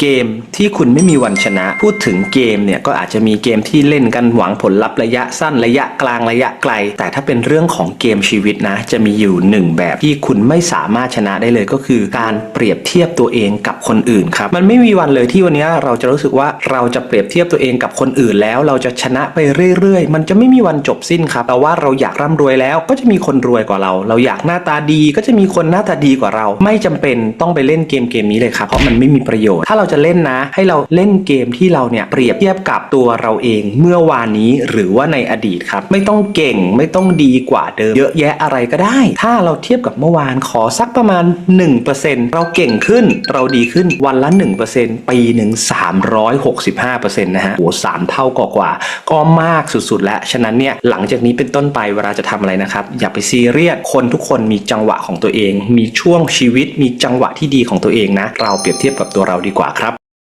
เกมที่คุณไม่มีวันชนะ พูดถึงเกมเนี่ยก็อาจจะมีเกมที่เล่นกันหวังผลลัพธ์ระยะสั้นระยะกลางระยะไกล แต่ถ้าเป็นเรื่องของเกมชีวิตนะ จะมีอยู่หนึ่งแบบที่คุณไม่สามารถชนะได้เลยก็คือการเปรียบเทียบตัวเองกับคนอื่นครับมันไม่มีวันเลยที่วันนี้เราจะรู้สึกว่าเราจะเปรียบเทียบตัวเองกับคนอื่น แล้วเราจะชนะไปเรื่อยๆ มันจะไม่มีวันจบสิ้นครับแต่ว่าเราอยากร่ำรวยแล้วก็จะมีคนรวยกว่าเรา เราอยากหน้าตาดีก็จะมีคนหน้าตาดีกว่าเรา ไม่จำเป็นต้องไปเล่นเกมเกมนี้เลยครับเพราะมันไม่มีประโยชน์ถ้าเราจะเล่นนะ ให้เราเล่นเกมที่เราเนี่ยเปรียบเทียบกับตัวเราเองเมื่อวานนี้หรือว่าในอดีตครับ ไม่ต้องเก่งไม่ต้องดีกว่าเดิม เยอะแยะอะไรก็ได้ ถ้าเราเทียบกับเมื่อวานขอสักประมาณ 1%เราเก่งขึ้นเราดีขึ้นวันละ 1%ปีหนึ่ง365%นะฮะโอ้สามเท่ากว่าๆก็มากสุดๆ แล้ว ฉะนั้นเนี่ยหลังจากนี้เป็นต้นไปเวลาจะทำอะไรนะครับ อย่าไปซีเรียสคนทุกคนมีจังหวะของตัวเอง มีช่วงชีวิตมีจังหวะที่ดีของตัวเองนะ เราเปรียบเทียบกับตัวเราดีกว่า